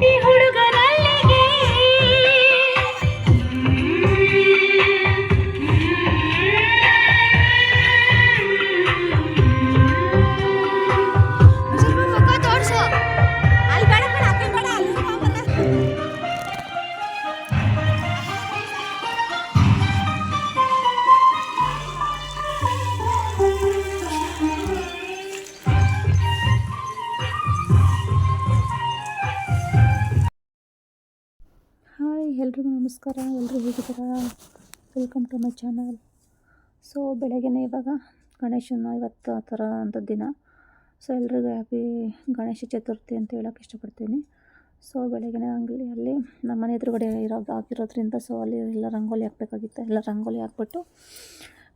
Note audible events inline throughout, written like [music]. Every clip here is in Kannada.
ಈ ಎಲ್ರಿಗೂ ನಮಸ್ಕಾರ ಎಲ್ಲರೂ ಹೇಗಿದ್ದೀರಾ? Welcome to my channel so ಬೆಳಗ್ಗೆನೇ ಇವಾಗ ಗಣೇಶನ ಇವತ್ತು ಆ ಥರ ಅಂಥ ದಿನ. ಸೊ ಎಲ್ರಿಗೂ ಹ್ಯಾಪಿ ಗಣೇಶ ಚತುರ್ಥಿ ಅಂತ ಹೇಳೋಕೆ ಇಷ್ಟಪಡ್ತೀನಿ. ಸೊ ಬೆಳಗ್ಗೆನೇ ಅಂಗಡಿ ಅಲ್ಲಿ ನಮ್ಮ ಮನೆ ಎದುರುಗಡೆ ಇರೋದು ಆಗಿರೋದ್ರಿಂದ ಸೊ ಅಲ್ಲಿ ಎಲ್ಲ ರಂಗೋಲಿ ಹಾಕಬೇಕಾಗಿತ್ತು. ಎಲ್ಲ ರಂಗೋಲಿ ಹಾಕ್ಬಿಟ್ಟು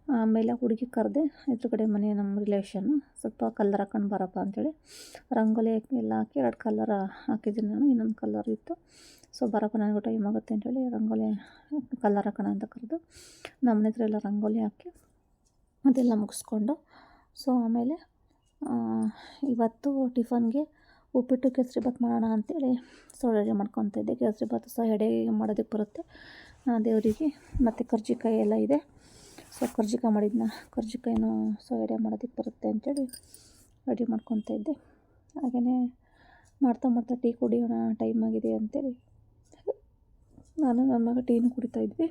ಆಮೇಲೆ ಹುಡುಗಿ ಕರೆದೆ ಎದುರುಗಡೆ ಮನೆ ನಮ್ಮ ರಿಲೇಷನ್ ಸ್ವಲ್ಪ ಕಲ್ಲರ್ ಹಾಕೊಂಡು ಬರಪ್ಪ ಅಂಥೇಳಿ ರಂಗೋಲಿ ಎಲ್ಲ ಹಾಕಿ ಎರಡು ಕಲರ್ ಹಾಕಿದ್ದೀನಿ ನಾನು, ಇನ್ನೊಂದು ಕಲರ್ ಇತ್ತು. ಸೊ ಬರಪ್ಪ, ನನಗೆ ಟೈಮ್ ಆಗುತ್ತೆ ಅಂತೇಳಿ ರಂಗೋಲಿ ಕಲರ್ ಹಾಕೋಣ ಅಂತ ಕರೆದು ನಮ್ಮ ಹತ್ರ ಎಲ್ಲ ರಂಗೋಲಿ ಹಾಕಿ ಅದೆಲ್ಲ ಮುಗಿಸ್ಕೊಂಡು ಸೊ ಆಮೇಲೆ ಇವತ್ತು ಟಿಫನ್ಗೆ ಉಪ್ಪಿಟ್ಟು ಕೇಸರಿ ಬಾತ್ ಮಾಡೋಣ ಅಂತೇಳಿ ಸೊ ರೆಡಿ ಮಾಡ್ಕೊತ ಇದ್ದೆ. ಕೇಸರಿಬಾತ್ ಸಹ ಎಡೆಗೆ ಮಾಡೋದಕ್ಕೆ ಬರುತ್ತೆ. ದೇವರಿಗೆ ಮತ್ತು ಕರ್ಜಿಕಾಯಿ ಎಲ್ಲ ಇದೆ. ಸೊ ಕರ್ಜಿಕಾಯಿ ಮಾಡಿದ್ನ. ಕರ್ಜಿಕಾಯಿನೂ ಸೊ ಮಾಡೋದಕ್ಕೆ ಬರುತ್ತೆ ಅಂತೇಳಿ ರೆಡಿ ಮಾಡ್ಕೊತ ಇದ್ದೆ. ಹಾಗೆಯೇ ಮಾಡ್ತಾ ಮಾಡ್ತಾ ಟೀ ಕುಡಿಯೋಣ ಟೈಮ್ ಆಗಿದೆ ಅಂತೇಳಿ ನಾನು ನನ್ನ ಮಗ ಟೀನು ಕುಡಿತಾ ಇದ್ವಿ.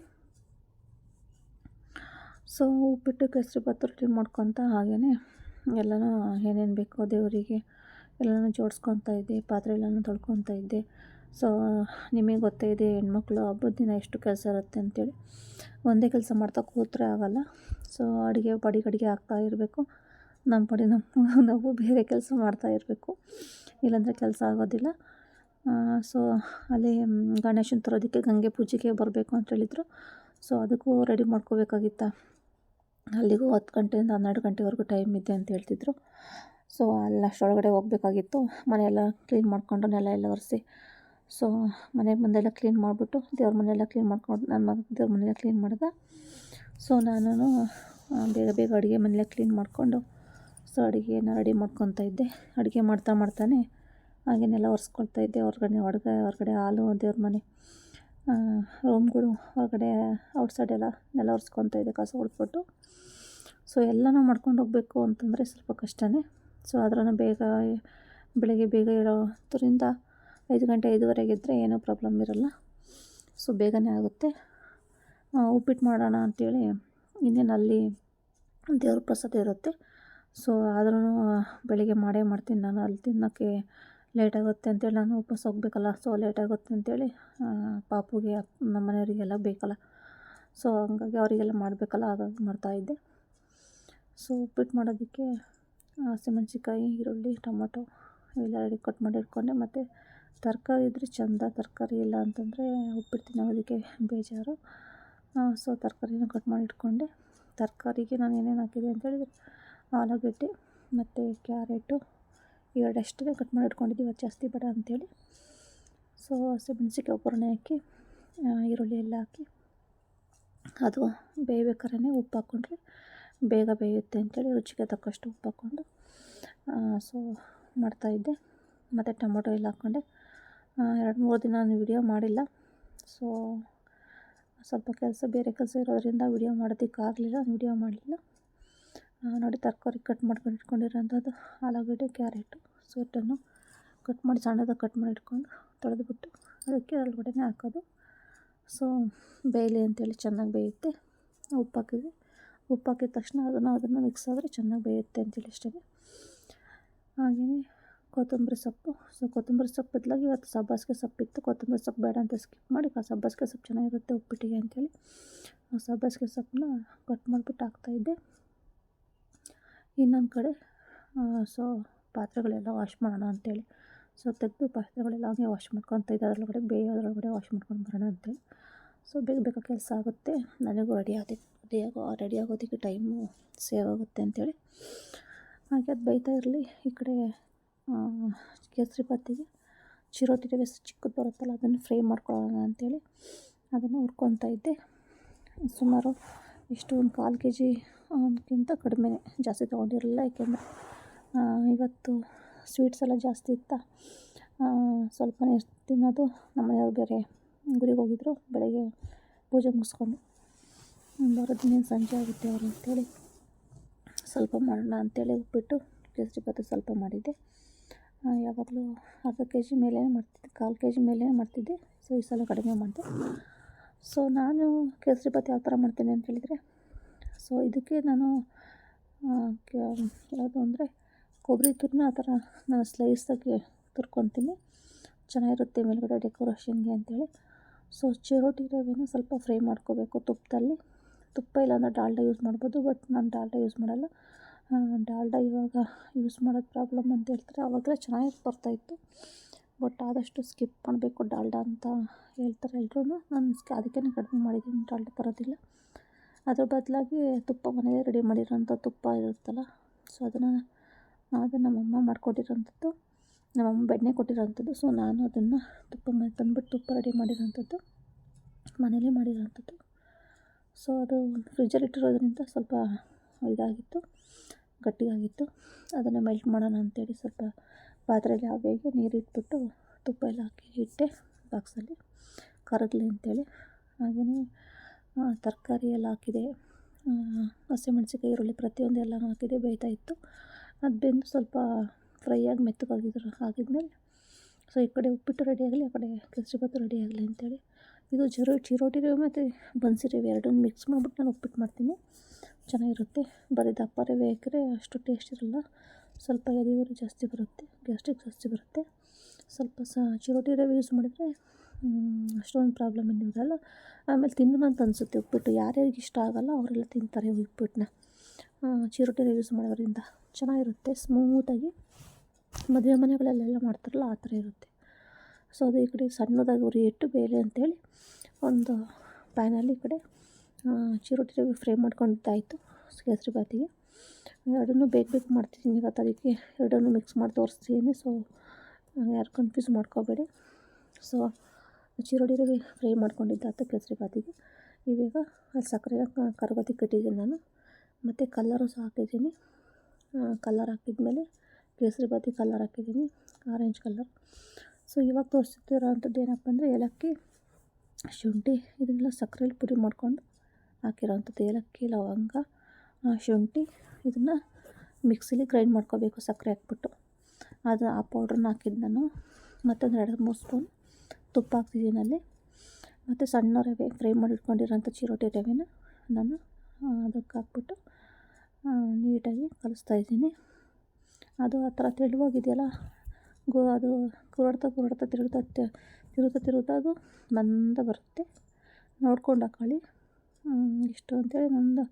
ಸೊ ಉಪ್ಪಿಟ್ಟು ಕೇಸರಿಬಾತ್ ರೊಟ್ಟಿ ಮಾಡ್ಕೊತ ಹಾಗೆಯೇ ಎಲ್ಲನೂ ಏನೇನು ಬೇಕೋ ದೇವರಿಗೆ ಎಲ್ಲನೂ ಜೋಡಿಸ್ಕೊತಾ ಇದ್ದೆ, ಪಾತ್ರೆ ಎಲ್ಲನೂ ತೊಳ್ಕೊತಾ ಇದ್ದೆ. ಸೊ, ನಿಮಗೆ ಗೊತ್ತೇ ಇದೆ, ಹೆಣ್ಮಕ್ಳು ಹಬ್ಬದ ದಿನ ಎಷ್ಟು ಕೆಲಸ ಇರುತ್ತೆ ಅಂತೇಳಿ. ಒಂದೇ ಕೆಲಸ ಮಾಡ್ತಾ ಕೂತ್ರೆ ಆಗೋಲ್ಲ. ಸೊ, ಅಡುಗೆ ಪಡಿಗೆ ಅಡುಗೆ ಆಗ್ತಾ ಇರಬೇಕು. ನಮ್ಮ ಪಡಿ ನಮ್ಮ [laughs] ನಾವು ಬೇರೆ ಕೆಲಸ ಮಾಡ್ತಾ ಇರಬೇಕು. ಇಲ್ಲಾಂದರೆ ಕೆಲಸ ಆಗೋದಿಲ್ಲ. ಸೊ, ಅಲ್ಲಿ ಗಣೇಶನ ತರೋದಕ್ಕೆ ಗಂಗೆ ಪೂಜೆಗೆ ಬರಬೇಕು ಅಂತ ಹೇಳಿದರು. ಸೊ, ಅದಕ್ಕೂ ರೆಡಿ ಮಾಡ್ಕೋಬೇಕಾಗಿತ್ತ? ಅಲ್ಲಿಗೂ ಹತ್ತು ಗಂಟೆಯಿಂದ ಹನ್ನೆರಡು ಗಂಟೆವರೆಗೂ ಟೈಮ್ ಇದೆ ಅಂತ ಹೇಳ್ತಿದ್ರು. ಸೊ ಅಲ್ಲಿ ಅಷ್ಟರೊಳಗಡೆ ಹೋಗಬೇಕಾಗಿತ್ತು. ಮನೆಯೆಲ್ಲ ಕ್ಲೀನ್ ಮಾಡಿಕೊಂಡು ನೆಲ ಎಲ್ಲ ಒರೆಸಿ ಸೊ ಮನೆ ಮುಂದೆಲ್ಲ ಕ್ಲೀನ್ ಮಾಡಿಬಿಟ್ಟು ದೇವ್ರ ಮನೆಯೆಲ್ಲ ಕ್ಲೀನ್ ಮಾಡ್ಕೊಂಡು ನನ್ನ ಮಗ ದೇವ್ರ ಮನೆಯೆಲ್ಲ ಕ್ಲೀನ್ ಮಾಡಿದೆ. ಸೊ ನಾನು ಬೇಗ ಬೇಗ ಅಡುಗೆ ಮನೆಯೆಲ್ಲ ಕ್ಲೀನ್ ಮಾಡಿಕೊಂಡು, ಸೊ, ಅಡುಗೆನ ರೆಡಿ ಮಾಡ್ಕೊತಾ ಇದ್ದೆ. ಅಡುಗೆ ಮಾಡ್ತಾ ಮಾಡ್ತಾನೆ, ಹಾಗೇನೆಲ್ಲ ಒರೆಸ್ಕೊಳ್ತಾ ಇದ್ದೆ. ಹೊರಗಡೆ ಹೊರಗೆ ಹೊರಗಡೆ ಹಾಲು, ದೇವ್ರ ಮನೆ ರೂಮ್ಗಳು ಹೊರಗಡೆ ಔಟ್ಸೈಡ್ ಎಲ್ಲ, ನೆಲ ಒರೆಸ್ಕೊತಾ ಇದ್ದೆ, ಕಸ ಹೊಡ್ಬಿಟ್ಟು ಸೊ, ಎಲ್ಲನೂ ಮಾಡ್ಕೊಂಡು ಹೋಗಬೇಕು ಅಂತಂದರೆ ಸ್ವಲ್ಪ ಕಷ್ಟನೇ. ಸೊ ಆದ್ರೂ ಬೇಗ ಬೆಳಗ್ಗೆ ಬೇಗ ಇರೋದ್ರಿಂದ ಐದು ಗಂಟೆ ಐದುವರೆಗೆ ಇದ್ದರೆ ಏನೂ ಪ್ರಾಬ್ಲಮ್ ಇರಲ್ಲ. ಸೊ, ಬೇಗನೆ ಆಗುತ್ತೆ. ಉಪ್ಪಿಟ್ಟು ಮಾಡೋಣ ಅಂಥೇಳಿ ಇನ್ನೇನು ಅಲ್ಲಿ ದೇವ್ರ ಪ್ರಸಾದ ಇರುತ್ತೆ. ಸೊ ಆದ್ರೂ ಬೆಳಿಗ್ಗೆ ಮಾಡೇ ಮಾಡ್ತೀನಿ ನಾನು. ಅಲ್ಲಿ ತಿನ್ನೋಕ್ಕೆ ಲೇಟ್ ಆಗುತ್ತೆ ಅಂತೇಳಿ ನಾನು ಉಪವಾಸ ಹೋಗ್ಬೇಕಲ್ಲ. ಸೊ ಲೇಟ್ ಆಗುತ್ತೆ ಅಂತೇಳಿ ಪಾಪುಗೆ ನಮ್ಮ ಮನೆಯವರಿಗೆಲ್ಲ ಬೇಕಲ್ಲ. ಸೊ, ಹಂಗಾಗಿ ಅವರಿಗೆಲ್ಲ ಮಾಡಬೇಕಲ್ಲ, ಹಾಗಾಗಿ ಮಾಡ್ತಾಯಿದ್ದೆ ಸೊ, ಉಪ್ಪಿಟ್ಟು ಮಾಡೋದಕ್ಕೆ ಹಸಿಮೆಣ್ಸಿಕಾಯಿ ಈರುಳ್ಳಿ, ಟೊಮೊಟೊ, ಇವೆಲ್ಲ ರೆಡಿ ಕಟ್ ಮಾಡಿ ಇಟ್ಕೊಂಡೆ ಮತ್ತು ತರಕಾರಿ ಇದ್ದರೆ ಚೆಂದ ತರಕಾರಿ ಇಲ್ಲ ಅಂತಂದರೆ ಉಪ್ಪಿಟ್ಟು ತಿನ್ನೋದಕ್ಕೆ ಬೇಜಾರು. ಸೊ ತರಕಾರಿನ ಕಟ್ ಮಾಡಿ ಇಟ್ಕೊಂಡೆ. ತರಕಾರಿಗೆ ನಾನು ಏನೇನು ಹಾಕಿದೆ ಅಂತೇಳಿದರೆ ಆಲೂಗಡ್ಡೆ ಮತ್ತು ಕ್ಯಾರೆಟು ಇವೆರಡಷ್ಟೇ ಕಟ್ ಮಾಡಿ ಇಟ್ಕೊಂಡಿದ್ದೀವಿ. ಅದು ಜಾಸ್ತಿ ಬೇಡ ಅಂಥೇಳಿ ಸೊ ಹಸಿಮೆಣಸಿಗೆ ಒಗ್ಗರಣೆ ಹಾಕಿ ಈರುಳ್ಳಿ ಎಲ್ಲ ಹಾಕಿ, ಅದು ಬೇಯ್ಬೇಕಾದ್ರೆ ಉಪ್ಪು ಹಾಕ್ಕೊಂಡ್ರೆ ಬೇಗ ಬೇಯುತ್ತೆ ಅಂತೇಳಿ ರುಚಿಗೆ ತಕ್ಕಷ್ಟು ಉಪ್ಪು ಹಾಕ್ಕೊಂಡು ಸೊ ಮಾಡ್ತಾಯಿದ್ದೆ ಮತ್ತು ಟೊಮೊಟೊ ಎಲ್ಲ ಹಾಕ್ಕೊಂಡೆ ಎರಡು ಮೂರು ದಿನ ನಾನು ವಿಡಿಯೋ ಮಾಡಿಲ್ಲ. ಸೊ ಸ್ವಲ್ಪ ಕೆಲಸ, ಬೇರೆ ಕೆಲಸ ಇರೋದರಿಂದ ವಿಡಿಯೋ ಮಾಡೋದಕ್ಕಾಗಲಿಲ್ಲ ವಿಡಿಯೋ ಮಾಡಲಿಲ್ಲ. ನೋಡಿ, ತರಕಾರಿ ಕಟ್ ಮಾಡ್ಕೊಂಡು ಇಟ್ಕೊಂಡಿರೋಂಥದ್ದು, ಆಲೂಗಡ್ಡೆ, ಕ್ಯಾರೆಟು ಸ್ವೀಟನ್ನು ಕಟ್ ಮಾಡಿ ಸಣ್ಣದಾಗಿ ಕಟ್ ಮಾಡಿ ಇಟ್ಕೊಂಡು ತೊಳೆದುಬಿಟ್ಟು ಅದಕ್ಕೆ ಒಳಗಡೆ ಹಾಕೋದು. ಸೊ ಬೇಯಲಿ ಅಂತೇಳಿ ಚೆನ್ನಾಗಿ ಬೇಯುತ್ತೆ. ಉಪ್ಪು ಹಾಕಿದ್ವಿ ಉಪ್ಪು ಹಾಕಿದ ತಕ್ಷಣ ಅದನ್ನು ಅದನ್ನು ಮಿಕ್ಸ್ ಆದರೆ ಚೆನ್ನಾಗಿ ಬೇಯುತ್ತೆ ಅಂತೇಳಿ ಅಷ್ಟೇ ಹಾಗೆಯೇ ಕೊತ್ತಂಬರಿ ಸೊಪ್ಪು. ಸೊ, ಕೊತ್ತಂಬರಿ ಸೊಪ್ಪು ಬದಲಾಗಿ ಇವತ್ತು ಸಬ್ಬಸಿಗೆ ಸೊಪ್ಪಿತ್ತು ಕೊತ್ತಂಬರಿ ಸೊಪ್ಪು ಬೇಡ ಅಂತ ಸ್ಕಿಪ್ ಮಾಡಿ ಸಬ್ಬಸಿಗೆ ಸೊಪ್ಪು ಚೆನ್ನಾಗಿರುತ್ತೆ ಉಪ್ಪಿಟ್ಟಿಗೆ ಅಂಥೇಳಿ ಆ ಸಬ್ಬಸಿಗೆ ಸೊಪ್ಪನ್ನ ಕಟ್ ಮಾಡಿಬಿಟ್ಟು ಹಾಕ್ತಾಯಿದ್ದೆ ಇನ್ನೊಂದು ಕಡೆ ಸೊ, ಪಾತ್ರೆಗಳೆಲ್ಲ ವಾಶ್ ಮಾಡೋಣ ಅಂತೇಳಿ. ಸೊ, ತೆಗೆದು ಪಾತ್ರೆಗಳೆಲ್ಲ ಹಾಗೆ ವಾಶ್ ಮಾಡ್ಕೊತ ಇದ್ದೆ. ಅದರೊಳಗಡೆ ಬೇಯೋದ್ರೊಳಗಡೆ ವಾಶ್ ಮಾಡ್ಕೊಂಡು ಬರೋಣ ಅಂತೇಳಿ. ಸೊ, ಬೇಗ ಬೇಗ ಕೆಲಸ ಆಗುತ್ತೆ. ನನಗೂ ರೆಡಿ ಆಗಿ ರೆಡಿ ಆಗೋ ರೆಡಿ ಆಗೋದಕ್ಕೆ ಟೈಮು ಸೇವ್ ಆಗುತ್ತೆ ಅಂತೇಳಿ. ಹಾಗೆ ಅದು ಬೈತಾ ಇರಲಿ. ಈ ಕಡೆ ಕೇಸರಿ ಬಾತಿಗೆ ಚಿರೋಟಿ ರವೆ ಚಿಕ್ಕದು ಬರುತ್ತಲ್ಲ ಅದನ್ನು ಫ್ರೈ ಮಾಡ್ಕೊಳ್ಳೋಣ ಅಂತೇಳಿ ಅದನ್ನು ಹುರ್ಕೊತಾ ಇದ್ದೆ. ಸುಮಾರು ಇಷ್ಟು ಒಂದು ಕಾಲು ಕೆ ಜಿ ಅದಕ್ಕಿಂತ ಕಡಿಮೆ ಜಾಸ್ತಿ ತೊಗೊಂಡಿರಲಿಲ್ಲ, ಯಾಕೆಂದರೆ ಇವತ್ತು ಸ್ವೀಟ್ಸ್ ಎಲ್ಲ ಜಾಸ್ತಿ ಇತ್ತಾ. ಸ್ವಲ್ಪನೇ ತಿನ್ನೋದು, ನಮ್ಮ ಮನೆಯವ್ರು ಬೇರೆ ಗುರಿಗೆ ಹೋಗಿದ್ರು, ಬೆಳಗ್ಗೆ ಪೂಜೆ ಮುಗಿಸ್ಕೊಂಡು ಇನ್ನೇನು ಸಂಜೆ ಆಗುತ್ತೆ ಅವರು ಅಂತೇಳಿ ಸ್ವಲ್ಪ ಮಾಡೋಣ ಅಂತೇಳಿ ಉಪ್ಪಿಟ್ಟು ಕೇಸರಿ ಭಾತು ಸ್ವಲ್ಪ ಮಾಡಿದ್ದೆ. ಯಾವಾಗಲೂ ಅರ್ಧ ಕೆ ಜಿ ಮೇಲೇ ಮಾಡ್ತಿದ್ದೆ, ಕಾಲು ಕೆ ಜಿ ಮೇಲೇ ಮಾಡ್ತಿದ್ದೆ. ಸೊ ಈ ಸಲ ಕಡಿಮೆ ಮಾಡಿದೆ. ಸೊ ನಾನು ಕೇಸರಿ ಭಾತ್ ಯಾವ ಥರ ಮಾಡ್ತೀನಿ ಅಂತ ಹೇಳಿದರೆ ಸೊ ಇದಕ್ಕೆ ನಾನು ಯಾವುದು ಅಂದರೆ ಕೊಬ್ಬರಿ ತುರಿನ ಆ ಥರ ನಾನು ಸ್ಲೈಸಾಗಿ ತುರ್ಕೊತೀನಿ. ಚೆನ್ನಾಗಿರುತ್ತೆ ಮೇಲ್ಗಡೆ ಡೆಕೋರೇಷನ್ಗೆ ಅಂತೇಳಿ. ಸೊ ಚಿರೋಟಿ ರವೆನ ಸ್ವಲ್ಪ ಫ್ರೈ ಮಾಡ್ಕೋಬೇಕು ತುಪ್ಪದಲ್ಲಿ. ತುಪ್ಪ ಇಲ್ಲಾಂದ್ರೆ ಡಾಲ್ಡ ಯೂಸ್ ಮಾಡ್ಬೋದು ಬಟ್ ನಾನು ಡಾಲ್ಡ ಯೂಸ್ ಮಾಡಲ್ಲ. ಡಾಲ್ಡ ಇವಾಗ ಯೂಸ್ ಮಾಡೋದು ಪ್ರಾಬ್ಲಮ್ ಅಂತ ಹೇಳ್ತಾರೆ. ಅವಾಗೆಲ್ಲ ಚೆನ್ನಾಗಿ ಬರ್ತಾಯಿತ್ತು ಬಟ್ ಆದಷ್ಟು ಸ್ಕಿಪ್ ಮಾಡಬೇಕು ಡಾಲ್ಡ ಅಂತ ಹೇಳ್ತಾರೆ ಎಲ್ಲರೂ ನಾನು ಅದಕ್ಕೆ ಕಡಿಮೆ ಮಾಡಿದ್ದೀನಿ. ಡಾಲ್ಡ ತರೋದಿಲ್ಲ. ಅದ್ರ ಬದಲಾಗಿ ತುಪ್ಪ ಮನೆಯೇ ರೆಡಿ ಮಾಡಿರೋಂಥ ತುಪ್ಪ ಇರುತ್ತಲ್ಲ, ಸೊ ಅದನ್ನು ಅದು ನಮ್ಮಮ್ಮ ಮಾಡಿಕೊಟ್ಟಿರೋಂಥದ್ದು. ನಮ್ಮಮ್ಮ ಬೆಣ್ಣೆ ಕೊಟ್ಟಿರೋಂಥದ್ದು. ಸೊ ನಾನು ಅದನ್ನು ತುಪ್ಪ ಮನೆ ತಂದುಬಿಟ್ಟು ತುಪ್ಪ ರೆಡಿ ಮಾಡಿರೋಂಥದ್ದು. ಮನೇಲಿ ಮಾಡಿರೋಂಥದ್ದು. ಸೊ ಅದು ಫ್ರಿಜ್ಜಲ್ಲಿ ಇಟ್ಟಿರೋದ್ರಿಂದ ಸ್ವಲ್ಪ ಇದಾಗಿತ್ತು ಗಟ್ಟಿಯಾಗಿತ್ತು ಅದನ್ನು ಮೆಲ್ಟ್ ಮಾಡೋಣ ಅಂತೇಳಿ ಸ್ವಲ್ಪ ಪಾತ್ರೆಯಲ್ಲಿ ಹಾಗೆ ನೀರು ಇಟ್ಬಿಟ್ಟು ತುಪ್ಪ ಎಲ್ಲ ಹಾಕಿ ಇಟ್ಟೆ ಬಾಕ್ಸಲ್ಲಿ ಕರಗಲಿ ಅಂತೇಳಿ. ಹಾಗೆಯೇ ತರಕಾರಿ ಎಲ್ಲ ಹಾಕಿದೆ. ಹಸಿಮೆಣ್ಸಿನ್ಕಾಯಿ ಈರುಳ್ಳಿ ಪ್ರತಿಯೊಂದು ಎಲ್ಲನೂ ಹಾಕಿದೆ, ಬೇಯ್ತಾ ಇತ್ತು. ಅದು ಬೆಂದು ಸ್ವಲ್ಪ ಫ್ರೈ ಆಗಿ ಮೆತ್ತಗಾಗಿದ್ರು. ಹಾಕಿದ್ಮೇಲೆ ಸೊ, ಈ ಕಡೆ ಉಪ್ಪಿಟ್ಟು ರೆಡಿ ಆಗಲಿ, ಆ ಕಡೆ ಕೇಸರಿಬಾತು ರೆಡಿ ಆಗಲಿ ಅಂತೇಳಿ. ಇದು ಜರೋ, ಚಿರೋಟಿ ರವೆ ಮತ್ತು ಬನ್ಸಿ ರವೆ ಎರಡನ್ನೂ ಮಿಕ್ಸ್ ಮಾಡಿಬಿಟ್ಟು ನಾನು ಉಪ್ಪಿಟ್ಟು ಮಾಡ್ತೀನಿ. ಚೆನ್ನಾಗಿರುತ್ತೆ. ಬರೀ ದಪ್ಪ ಬೇಕರೆ ಅಷ್ಟು ಟೇಸ್ಟ್ ಇರಲ್ಲ. ಸ್ವಲ್ಪ ಎದೆ ಜಾಸ್ತಿ ಬರುತ್ತೆ ಗ್ಯಾಸ್ಟ್ರಿಕ್ ಜಾಸ್ತಿ ಬರುತ್ತೆ. ಸ್ವಲ್ಪ ಸ ಚಿರೋಟಿ ರವೆ ಯೂಸ್ ಮಾಡಿದರೆ ಅಷ್ಟೊಂದು ಪ್ರಾಬ್ಲಮ್ ಏನು ಆಮೇಲೆ ತಿನ್ನೋಣ ಅಂತ ಅನಿಸುತ್ತೆ ಉಪ್ಪಿಟ್ಟು. ಯಾರ್ಯಾರಿಗೆ ಇಷ್ಟ ಆಗಲ್ಲ ಅವರೆಲ್ಲ ತಿಂತಾರೆ ಉಪ್ಪಿಟ್ಟನ್ನ. ಚಿರೋಟಿ ರವೆ ಯೂಸ್ ಮಾಡೋದ್ರಿಂದ ಚೆನ್ನಾಗಿರುತ್ತೆ ಸ್ಮೂತಾಗಿ ಮದುವೆ ಮನೆಗಳಲ್ಲೆಲ್ಲ ಮಾಡ್ತಾರಲ್ಲ ಆ ಥರ ಇರುತ್ತೆ. ಸೊ ಅದು ಈ ಕಡೆ ಸಣ್ಣದಾಗಿ ಉರಿ ಇಟ್ಟು ಬೇಳೆ ಅಂತೇಳಿ ಒಂದು ಪ್ಯಾನಲ್ಲಿ ಈ ಕಡೆ ಚಿರೋಟಿ ಫ್ರೈ ಮಾಡ್ಕೊಂಡಿದ್ದಾಯಿತು ಕೇಸರಿ ಬಾತಿಗೆ. ಎರಡನ್ನೂ ಬೇಕು ಬೇಕು ಮಾಡ್ತಿದ್ದೀನಿ ಇವತ್ತು, ಅದಕ್ಕೆ ಎರಡನ್ನೂ ಮಿಕ್ಸ್ ಮಾಡಿ ತೋರಿಸ್ತೀನಿ. ಸೊ ಯಾರು ಕನ್ಫ್ಯೂಸ್ ಮಾಡ್ಕೋಬೇಡಿ. ಸೊ ಚಿರೋಟಿ ರವೆ ಫ್ರೈ ಮಾಡ್ಕೊಂಡಿದ್ದಾಯ್ತು ಕೇಸರಿ ಬಾತಿಗೆ. ಇವಾಗ ಅಲ್ಲಿ ಸಕ್ಕರೆ ಕರಗೋದಕ್ಕೆ ಇಟ್ಟಿದ್ದೀನಿ ನಾನು. ಮತ್ತು ಕಲ್ಲರು ಸಹ ಹಾಕಿದ್ದೀನಿ. ಕಲ್ಲರ್ ಹಾಕಿದ್ಮೇಲೆ ಕೇಸರಿ ಬಾತಿ ಕಲ್ಲರ್ ಹಾಕಿದ್ದೀನಿ ಆರೆಂಜ್ ಕಲ್ಲರ್ ಸೊ ಇವಾಗ ತೋರಿಸ್ತಿರೋ ಅಂಥದ್ದು ಏನಪ್ಪ ಅಂದರೆ ಏಲಕ್ಕಿ ಶುಂಠಿ ಇದನ್ನೆಲ್ಲ ಸಕ್ಕರೆಯಲ್ಲಿ ಪುಡಿ ಮಾಡ್ಕೊಂಡು ಹಾಕಿರೋವಂಥದ್ದು ಏಲಕ್ಕಿ, ಲವಂಗ ಶುಂಠಿ ಇದನ್ನು ಮಿಕ್ಸಿಲಿ ಗ್ರೈಂಡ್ ಮಾಡ್ಕೋಬೇಕು ಸಕ್ಕರೆ ಹಾಕ್ಬಿಟ್ಟು. ಅದು ಆ ಪೌಡ್ರನ್ನ ಹಾಕಿದ್ದು ನಾನು. ಮತ್ತೊಂದು ಎರಡು, ಮೂರು ಸ್ಪೂನ್ ತುಪ್ಪ ಹಾಕ್ತಿದ್ದೀನಿ ಅಲ್ಲಿ ಮತ್ತು ಸಣ್ಣ ರವೆ ಫ್ರೈ ಮಾಡಿ ಇಟ್ಕೊಂಡಿರೋಂಥ ಚಿರೋಟಿ ರವೆನ ನಾನು ಅದಕ್ಕೆ ಹಾಕ್ಬಿಟ್ಟು ನೀಟಾಗಿ ಕಲಿಸ್ತಾ ಇದ್ದೀನಿ. ಅದು ಆ ಥರ ತೆಳುವಾಗಿದೆಯಲ್ಲ, ಗೋ, ಅದು ಕುರುಡ್ತಾ ಕುರುಡ್ತಾ ತಿರುಗ್ತಾ ತಿರುಗ್ತಾ ತಿರುಗ್ತಾ ಅದು ಮಂದ ಬರುತ್ತೆ. ನೋಡ್ಕೊಂಡು ಹಾಕೊಳ್ಳಿ. ಇಷ್ಟು ಅಂತೇಳಿ ಒಂದು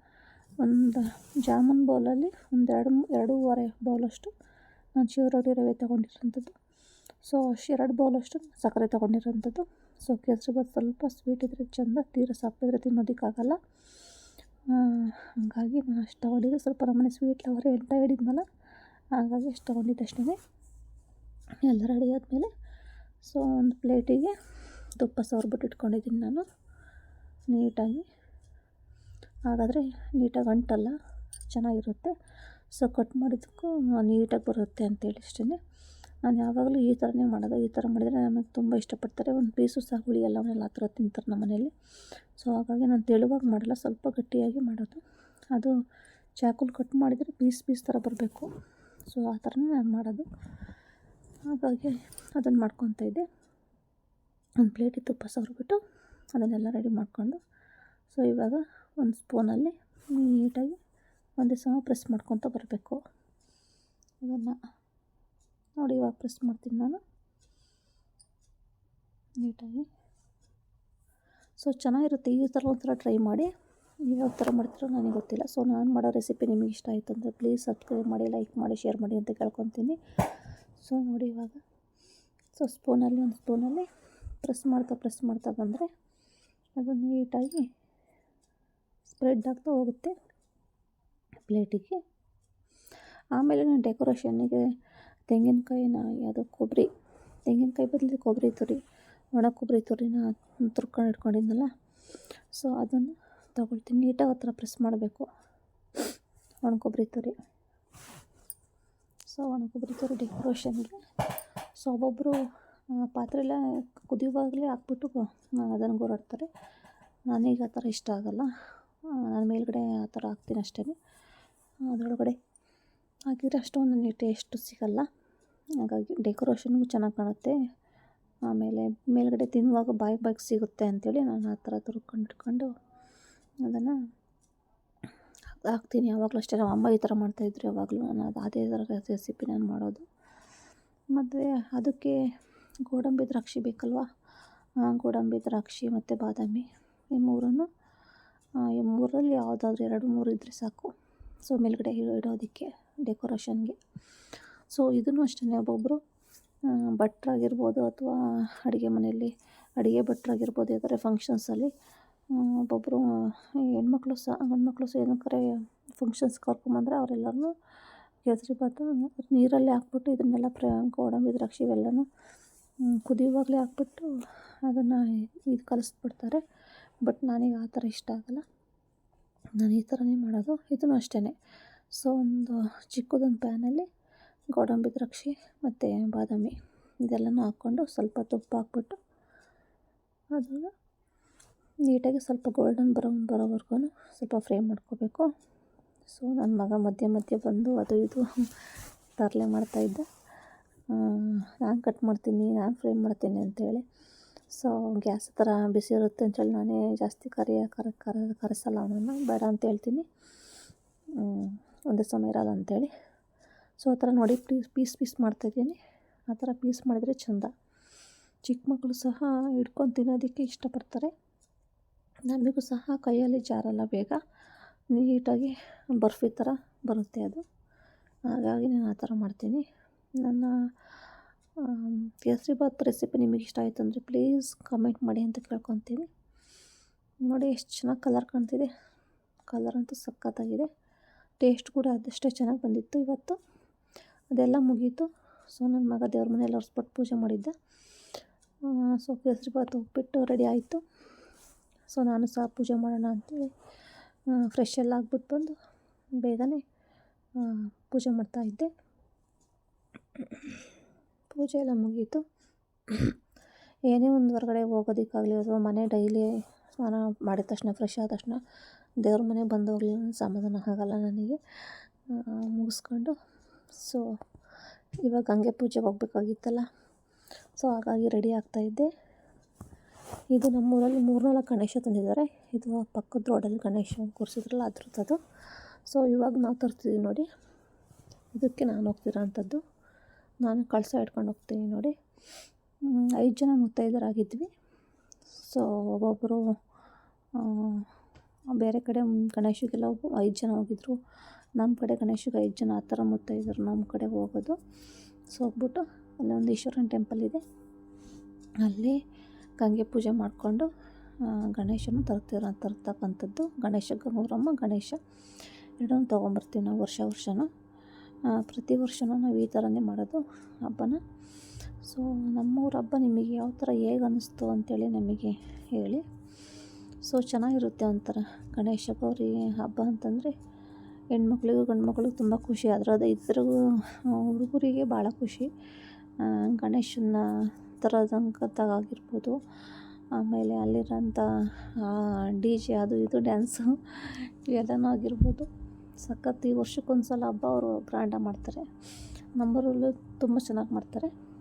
ಒಂದು ಜಾಮೂನ್ ಬೌಲಲ್ಲಿ ಒಂದು ಎರಡು ಎರಡೂವರೆ ಬೌಲಷ್ಟು ನಾನು ಚಿರೋಟಿ ರವೆ ತೊಗೊಂಡಿರೋಂಥದ್ದು ಸೊ ಎರಡು ಬೌಲಷ್ಟು ಸಕ್ಕರೆ ತೊಗೊಂಡಿರೋಂಥದ್ದು ಸೊ ಕೇಸರಿಬಾತ್ ಸ್ವಲ್ಪ ಸ್ವೀಟ್ ಇದ್ದರೆ ಚೆಂದ, ತೀರ ಸಪ್ಪಿದ್ರೆ ತಿನ್ನೋದಕ್ಕಾಗಲ್ಲ. ಹಾಗಾಗಿ ನಾನು ಅಷ್ಟು ತೊಗೊಂಡಿದ್ದೆ ಸ್ವಲ್ಪ ನಮ್ಮನೆ ಸ್ವೀಟ್ ಲವರ್ ಎಂಟ ಹಿಡಿದ್ನಲ್ಲ, ಹಾಗಾಗಿ ಅಷ್ಟು ತೊಗೊಂಡಿದ್ದು ಅಷ್ಟೇ ಎಲ್ಲ ರೆಡಿ ಆದಮೇಲೆ ಸೊ ಒಂದು ಪ್ಲೇಟಿಗೆ ತುಪ್ಪ ಸವರ್ಬಿಟ್ಟು ಇಟ್ಕೊಂಡಿದ್ದೀನಿ ನಾನು, ನೀಟಾಗಿ. ಹಾಗಾದರೆ ನೀಟಾಗಿ ಅಂಟಲ್ಲ, ಚೆನ್ನಾಗಿರುತ್ತೆ. ಸೊ ಕಟ್ ಮಾಡಿದ್ದಕ್ಕೂ ನೀಟಾಗಿ ಬರುತ್ತೆ ಅಂತೇಳಿ ಅಷ್ಟೇ ನಾನು ಯಾವಾಗಲೂ ಈ ಥರನೇ ಮಾಡೋದು, ಈ ಥರ ಮಾಡಿದರೆ ನನಗೆ ತುಂಬ ಇಷ್ಟಪಡ್ತಾರೆ. ಒಂದು ಪೀಸು ಸಹ ಉಳಿಯಲ್ಲ ಅವನ್ನೆಲ್ಲ ಆ ಥರ ತಿಂತಾರೆ ನಮ್ಮ ಮನೆಯಲ್ಲಿ ಸೊ ಹಾಗಾಗಿ ನಾನು ತೆಳುವಾಗಿ ಮಾಡಲ್ಲ, ಸ್ವಲ್ಪ ಗಟ್ಟಿಯಾಗಿ ಮಾಡೋದು. ಅದು ಚಾಕುಲ್ ಕಟ್ ಮಾಡಿದರೆ ಪೀಸ್ ಪೀಸ್ ಥರ ಬರಬೇಕು. ಸೊ ಆ ಥರನೇ ನಾನು ಮಾಡೋದು. ಹಾಗಾಗಿ ಅದನ್ನು ಮಾಡ್ಕೊತಾ ಇದ್ದೆ. ಒಂದು ಪ್ಲೇಟಿಗೆ ತುಪ್ಪ ಸವರ್ಬಿಟ್ಟು ಅದನ್ನೆಲ್ಲ ರೆಡಿ ಮಾಡಿಕೊಂಡು. ಸೊ ಇವಾಗ ಒಂದು ಸ್ಪೂನಲ್ಲಿ ನೀಟಾಗಿ ಒಂದೇ ಸಮ ಪ್ರೆಸ್ ಮಾಡ್ಕೊತ ಬರಬೇಕು. ಅದನ್ನು ನೋಡಿ, ಇವಾಗ ಪ್ರೆಸ್ ಮಾಡ್ತೀನಿ ನಾನು. ನೀಟಾಗಿ. ಸೊ, ಚೆನ್ನಾಗಿರುತ್ತೆ. ಈ ಥರ ಒಂಥರ ಟ್ರೈ ಮಾಡಿ. ಯಾವ ಥರ ಮಾಡ್ತೀರೋ ನನಗೆ ಗೊತ್ತಿಲ್ಲ. ಸೊ, ನಾನು ಮಾಡೋ ರೆಸಿಪಿ ನಿಮಗೆ ಇಷ್ಟ ಆಯಿತು ಅಂದರೆ ಪ್ಲೀಸ್ ಸಬ್ಸ್ಕ್ರೈಬ್ ಮಾಡಿ, ಲೈಕ್ ಮಾಡಿ, ಶೇರ್ ಮಾಡಿ ಅಂತ ಕೇಳ್ಕೊತೀನಿ. ಸೊ, ನೋಡಿ ಇವಾಗ. ಸೊ, ಸ್ಪೂನಲ್ಲಿ, ಒಂದು ಸ್ಪೂನಲ್ಲಿ ಪ್ರೆಸ್ ಮಾಡ್ತಾ ಪ್ರೆಸ್ ಮಾಡ್ತಾ ಬಂದರೆ ಅದು ನೀಟಾಗಿ ಸ್ಪ್ರೆಡ್ ಆಗ್ತಾ ಹೋಗುತ್ತೆ ಪ್ಲೇಟಿಗೆ. ಆಮೇಲೆ ನಾನು ಡೆಕೋರೇಷನ್ನಿಗೆ ತೆಂಗಿನಕಾಯಿನ ಯಾವುದೋ ಕೊಬ್ಬರಿ, ತೆಂಗಿನಕಾಯಿ ಬದಲು ಕೊಬ್ಬರಿ ತುರಿ, ಒಣ ಕೊಬ್ಬರಿ ತುರಿನ ತುರ್ಕೊಂಡು ಇಟ್ಕೊಂಡಿದ್ನಲ್ಲ ಸೊ ಅದನ್ನು ತಗೊಳ್ತೀನಿ. ನೀಟಾಗಿ ಹತ್ರ ಪ್ರೆಸ್ ಮಾಡಬೇಕು. ಒಣ ಕೊಬ್ಬರಿ ತುರಿ. ಸೊ ಒಣ ಕೊಬ್ಬರಿ ತುರಿ ಡೆಕೋರೇಷನ್ಗೆ. ಸೊ ಒಬ್ಬೊಬ್ಬರು ಪಾತ್ರೆಲ್ಲ ಕುದಿಯುವಾಗಲೇ ಹಾಕ್ಬಿಟ್ಟು ಅದನ್ನು ಗೋರಾಡ್ತಾರೆ. ನನಗೆ ಆ ಥರ ಇಷ್ಟ ಆಗೋಲ್ಲ. ನಾನು ಮೇಲ್ಗಡೆ ಆ ಥರ ಹಾಕ್ತೀನಿ ಅಷ್ಟೇ. ಅದರೊಳಗಡೆ ಹಾಕಿದರೆ ಅಷ್ಟೊಂದು ನನಗೆ ಟೇಸ್ಟು ಸಿಗಲ್ಲ. ಹಾಗಾಗಿ ಡೆಕೋರೇಷನ್ಗೂ ಚೆನ್ನಾಗಿ ಕಾಣುತ್ತೆ. ಆಮೇಲೆ ಮೇಲ್ಗಡೆ ತಿನ್ನುವಾಗ ಬಾಯಿ ಬಾಯಿಗೆ ಸಿಗುತ್ತೆ ಅಂಥೇಳಿ ನಾನು ಆ ಥರ ತುರ್ಕೊಂಡು ಇಟ್ಕೊಂಡು ಅದನ್ನು ಹಾಕ್ತೀನಿ. ಯಾವಾಗಲೂ ಅಷ್ಟೇ ನಮ್ಮ ಅಮ್ಮ ಈ ಥರ ಮಾಡ್ತಾಯಿದ್ರು ಯಾವಾಗಲೂ ನಾನು ಅದು ಅದೇ ಥರ ರೆಸಿಪಿ ನಾನು ಮಾಡೋದು. ಮತ್ತು ಅದಕ್ಕೆ ಗೋಡಂಬಿ ದ್ರಾಕ್ಷಿ ಬೇಕಲ್ವಾ? ಗೋಡಂಬಿ ದ್ರಾಕ್ಷಿ ಮತ್ತು ಬಾದಾಮಿ ಈ ಮೂರನ್ನು ಮೂರಲ್ಲಿ ಯಾವುದಾದ್ರೂ ಎರಡು ಮೂರು ಇದ್ದರೆ ಸಾಕು. ಸೊ ಮೇಲುಗಡೆ ಇಡೋ ಇಡೋದಕ್ಕೆ ಡೆಕೋರೇಷನ್ಗೆ ಸೊ ಇದನ್ನು ಅಷ್ಟೇ ಒಬ್ಬೊಬ್ಬರು ಭಟ್ರಾಗಿರ್ಬೋದು ಅಥವಾ ಅಡುಗೆ ಮನೆಯಲ್ಲಿ ಅಡುಗೆ ಭಟ್ರಾಗಿರ್ಬೋದು ಯಾವ್ದಾರೆ ಫಂಕ್ಷನ್ಸಲ್ಲಿ ಒಬ್ಬೊಬ್ಬರು ಹೆಣ್ಮಕ್ಳು ಸಹ, ಗಂಡ್ಮಕ್ಳು ಸಹ ಏನಕ್ಕಾರೆ ಫಂಕ್ಷನ್ಸ್ ಕರ್ಕೊಂಬಂದರೆ ಅವರೆಲ್ಲರೂ ಕೇಸರಿ ಭಾತು ನೀರಲ್ಲೇ ಹಾಕ್ಬಿಟ್ಟು ಇದನ್ನೆಲ್ಲ ಪ್ರ, ಗೋಡಂಬಿ, ದ್ರಾಕ್ಷಿ ಇವೆಲ್ಲನೂ ಕುದಿಯುವಾಗಲೇ ಹಾಕ್ಬಿಟ್ಟು ಅದನ್ನು ಇದು ಕಲಿಸ್ಬಿಡ್ತಾರೆ. ಬಟ್ ನನಗೆ ಆ ಥರ ಇಷ್ಟ ಆಗಲ್ಲ. ನಾನು ಈ ಥರನೇ ಮಾಡೋದು. ಇದನ್ನು ಅಷ್ಟೇ ಸೊ ಒಂದು ಚಿಕ್ಕದೊಂದು ಪ್ಯಾನಲ್ಲಿ ಗೋಡಂಬಿ ದ್ರಾಕ್ಷಿ ಮತ್ತು ಬಾದಾಮಿ ಇದೆಲ್ಲನೂ ಹಾಕ್ಕೊಂಡು ಸ್ವಲ್ಪ ತುಪ್ಪ ಹಾಕ್ಬಿಟ್ಟು ಅದನ್ನು ನೀಟಾಗಿ ಸ್ವಲ್ಪ ಗೋಲ್ಡನ್ ಬರೋ ಬರೋವರೆಗೂ ಸ್ವಲ್ಪ ಫ್ರೈ ಮಾಡ್ಕೋಬೇಕು. ಸೊ ನನ್ನ ಮಗ ಮಧ್ಯೆ ಮಧ್ಯೆ ಬಂದು ಅದು ಇದು [laughs] ತರಲೆ ಮಾಡ್ತಾಯಿದ್ದ ನಾನು ಕಟ್ ಮಾಡ್ತೀನಿ, ನಾನು ಫ್ರೈ ಮಾಡ್ತೀನಿ ಅಂತೇಳಿ ಸೊ ಗ್ಯಾಸ್ ಥರ ಬಿಸಿ ಇರುತ್ತೆ ಅಂತೇಳಿ ನಾನೇ ಜಾಸ್ತಿ ಕರಿಯ, ಕರ ಕರ, ಕರೆಸಲ್ಲ ಅವನನ್ನು. ಬೇಡ ಅಂತ ಹೇಳ್ತೀನಿ. ಒಂದೇ ಸಮಯ ಇರಲ್ಲ ಅಂತೇಳಿ ಸೊ ಆ ಥರ ನೋಡಿ ಪೀಸ್ ಪೀಸ್ ಪೀಸ್ ಮಾಡ್ತಾಯಿದ್ದೀನಿ ಆ ಥರ ಪೀಸ್ ಮಾಡಿದರೆ ಚೆಂದ. ಚಿಕ್ಕ ಮಕ್ಕಳು ಸಹ ಹಿಡ್ಕೊಂಡು ತಿನ್ನೋದಕ್ಕೆ ಇಷ್ಟಪಡ್ತಾರೆ. ನಮಗೂ ಸಹ ಕೈಯಲ್ಲಿ ಜಾರಲ್ಲ ಬೇಗ. ನೀಟಾಗಿ ಬರ್ಫಿ ಥರ ಬರುತ್ತೆ ಅದು. ಹಾಗಾಗಿ ನಾನು ಆ ಥರ ಮಾಡ್ತೀನಿ. ನನ್ನ ಕೇಸರಿ ಬಾತ್ ರೆಸಿಪಿ ನಿಮಗೆ ಇಷ್ಟ ಆಯಿತು ಅಂದರೆ ಪ್ಲೀಸ್ ಕಮೆಂಟ್ ಮಾಡಿ ಅಂತ ಕೇಳ್ಕೊತೀನಿ. ನೋಡಿ ಎಷ್ಟು ಚೆನ್ನಾಗಿ ಕಲರ್ ಕಾಣ್ತಿದೆ. ಕಲರ್ ಅಂತೂ ಸಖತ್ತಾಗಿದೆ. ಟೇಸ್ಟ್ ಕೂಡ ಅದಷ್ಟೇ ಚೆನ್ನಾಗಿ ಬಂದಿತ್ತು ಇವತ್ತು. ಅದೆಲ್ಲ ಮುಗೀತು. ಸೊ ನನ್ನ ಮಗ ದೇವ್ರ ಮನೇಲಿ ಒರೆಸ್ಬಿಟ್ಟು ಪೂಜೆ ಮಾಡಿದ್ದೆ. ಸೊ ಕೇಸರಿ ಬಾತ್ ಉಪ್ಪಿಟ್ಟು ರೆಡಿ ಆಯಿತು. ಸೊ ನಾನು ಸಹ ಪೂಜೆ ಮಾಡೋಣ ಅಂತೇಳಿ ಫ್ರೆಶ್ ಎಲ್ಲ ಆಗ್ಬಿಟ್ಟು ಬಂದು ಬೇಗನೆ ಪೂಜೆ ಮಾಡ್ತಾಯಿದ್ದೆ ಪೂಜೆ ಎಲ್ಲ ಮುಗೀತು ಏನೇ ಒಂದು ಹೊರಗಡೆ ಹೋಗೋದಕ್ಕಾಗಲಿ ಅಥವಾ ಮನೆ ಡೈಲಿ ಸ್ನಾನ ಮಾಡಿದ ತಕ್ಷಣ ಫ್ರೆಶ್ ಆದ ತಕ್ಷಣ ದೇವ್ರ ಬಂದು ಹೋಗಲಿ ಸಮಾಧಾನ ಆಗೋಲ್ಲ ನನಗೆ. ಮುಗಿಸ್ಕೊಂಡು. ಸೊ ಇವಾಗ ಗಂಗೆ ಪೂಜೆಗೆ ಹೋಗ್ಬೇಕಾಗಿತ್ತಲ್ಲ. ಸೊ ಹಾಗಾಗಿ ರೆಡಿ ಆಗ್ತಾಯಿದ್ದೆ ಇದು ನಮ್ಮೂರಲ್ಲಿ ಮೂರ್ನಾಲ್ಕು ಗಣೇಶ ತಂದಿದ್ದಾರೆ. ಇದು ಪಕ್ಕದ ರೋಡಲ್ಲಿ ಗಣೇಶ ಕೂರಿಸಿದ್ರಲ್ಲ ಅದ್ರದ್ದು ಸೊ ಇವಾಗ ನಾವು ತರ್ತಿದ್ದೀವಿ ನೋಡಿ. ಇದಕ್ಕೆ ನಾನು ಹೋಗ್ತಿರೋ ಅಂಥದ್ದು ನಾನು ಕಳಸ ಇಟ್ಕೊಂಡು ಹೋಗ್ತೀನಿ ನೋಡಿ. ಐದು ಜನ ಮುತ್ತೈದರಾಗಿದ್ವಿ. ಸೊ ಒಬ್ಬೊಬ್ಬರು ಬೇರೆ ಕಡೆ ಗಣೇಶಗೆಲ್ಲ ಐದು ಜನ ಹೋಗಿದ್ರು. ನಮ್ಮ ಕಡೆ ಗಣೇಶಗೆ ಐದು ಜನ, ಆ ಥರ ಮುತ್ತೈದರು ನಮ್ಮ ಕಡೆ ಹೋಗೋದು. ಸೊ ಹೋಗ್ಬಿಟ್ಟು ಅಲ್ಲೊಂದು ಈಶ್ವರನ ಟೆಂಪಲ್ ಇದೆ. ಅಲ್ಲಿ ಗಂಗೆ ಪೂಜೆ ಮಾಡಿಕೊಂಡು ಗಣೇಶನ ತರ್ತೀರ, ತರ್ತಕ್ಕಂಥದ್ದು ಗಣೇಶ, ಗೌರಮ್ಮ ಗಣೇಶ. ಎರಡನ್ನೂ ತೊಗೊಂಬರ್ತೀವಿ ನಾವು ವರ್ಷ ವರ್ಷವೂ ಪ್ರತಿ ವರ್ಷವೂ ನಾವು ಈ ಥರನೇ ಮಾಡೋದು ಹಬ್ಬನ. ಸೊ ನಮ್ಮೂರ ಹಬ್ಬ ನಿಮಗೆ ಯಾವ ಥರ ಹೇಗೆ ಅನ್ನಿಸ್ತು ಅಂತೇಳಿ ನಮಗೆ ಹೇಳಿ. ಸೊ ಚೆನ್ನಾಗಿರುತ್ತೆ ಒಂಥರ. ಗಣೇಶ ಗೌರಿ ಹಬ್ಬ ಅಂತಂದರೆ ಹೆಣ್ಮಕ್ಳಿಗೂ ಗಂಡು ಮಕ್ಳಿಗೂ ತುಂಬ ಖುಷಿ. ಅದರದ್ದು ಇದ್ರಿಗೂ ಹುಡುಗರಿಗೆ ಭಾಳ ಖುಷಿ. ಗಣೇಶನ ತರೋದಂಕತ್ತಾಗಿರ್ಬೋದು ಆಮೇಲೆ ಅಲ್ಲಿರೋಂಥ ಡಿ ಜೆ ಅದು ಇದು ಡ್ಯಾನ್ಸು [laughs] ಎಲ್ಲನೂ ಆಗಿರ್ಬೋದು. ಸಖತ್ ಈ ವರ್ಷಕ್ಕೊಂದು ಸಲ ಹಬ್ಬ ಅವರು ಗ್ರ್ಯಾಂಡಾಗಿ ಮಾಡ್ತಾರೆ. ನಂಬರಲ್ಲೂ ತುಂಬ ಚೆನ್ನಾಗಿ ಮಾಡ್ತಾರೆ.